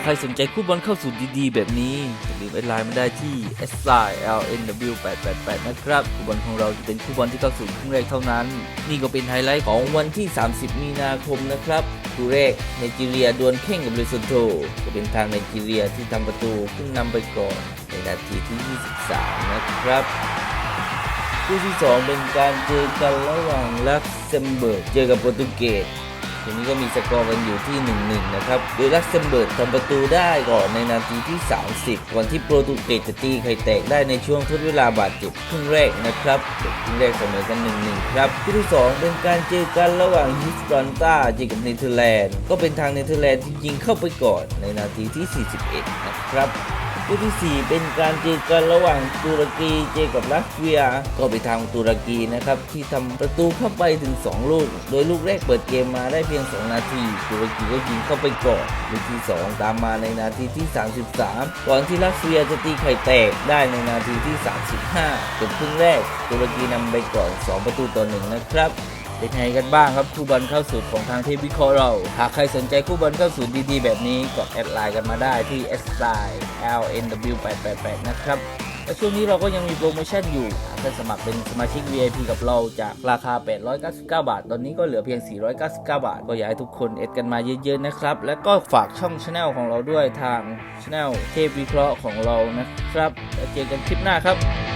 ากใครสนใจคู่บอลเข้าสู่ดีๆ แบบนี้อย่าลืมแอดไลน์มาได้ที่ s i l n w 8 8 8นะครับคู่บอลของเราจะเป็นคู่บอลที่เข้าสู่ครึ่งแรกเท่านั้น นี่ก็เป็นไฮไลท์ของวันที่ 30 มีนาคมนะครับคู่แรกไนจีเรียดวลเข่งกับเลโซโตจะเป็นทางไนจีเรียที่ทำประตูขึ้นนำไปก่อนในนาทีที่ 23 นะครับคู่ที่ 2 เป็นการเจอกันระหว่างลักเซมเบิร์กเจอกับโปรตุเกส ทีนี้ก็มีสกอร์กันอยู่ที่ 1-1 นะครับ โดยลักเซมเบิร์กทำประตูได้ก่อนในนาทีที่ 30ก่อนที่โปรตุเกสจะตีไข่แตกได้ในช่วงทดเวลาบาดเจ็บครึ่งแรกนะครับครึ่งแรกเสมอกัน 1-1 ครับคู่ที่ 2 เป็นการเจอกันระหว่างฮิสปรันตาเจอกับเนเธอร์แลนด์ ก็เป็นทางเนเธอร์แลนด์ที่ยิงเข้าไปก่อนในนาทีที่ 41 นะครับ คู่ที่ 4 เป็นการเจอกันระหว่างตุรกีเจอกับรัสเซีย ก็ไปทางตุรกีนะครับที่ทำประตูเข้าไปถึง 2 ลูก โดยลูกแรกเปิดเกมมาได้เพียง 2 นาที ตุรกีก็ยิงเข้าไปก่อนลูกที่ 2 ตามมาในนาทีที่ 33 ก่อนที่รัสเซียจะตีไข่แตกได้ในนาทีที่ 35จบครึ่งแรกตุรกีนำไปก่อน 2 ประตูต่อหนึ่งนะครับ เป็นไงกันบ้างครับคู่บอลเข้าสู่ของทางเทพวิเคราะห์เรา หากใครสนใจคู่บอลเข้าสู่ดีๆ แบบนี้ก็แอดไลน์กันมาได้ที่ s i l n w 8 8 8นะครับและช่วงนี้เราก็ยังมีโปรโมชั่นอยู่หากท่านสมัครเป็นสมาชิก VIP กับเราจากราคา 899 บาท ตอนนี้ก็เหลือเพียง 499 บาท ก็อยากให้ทุกคนเอ็ดกันมาเยอะๆนะครับ และก็ฝากช่องช anel ของเราด้วยทางช anel เทพวิเคราะห์ของเรานะครับแล้วเจอกันคลิปหน้าครับ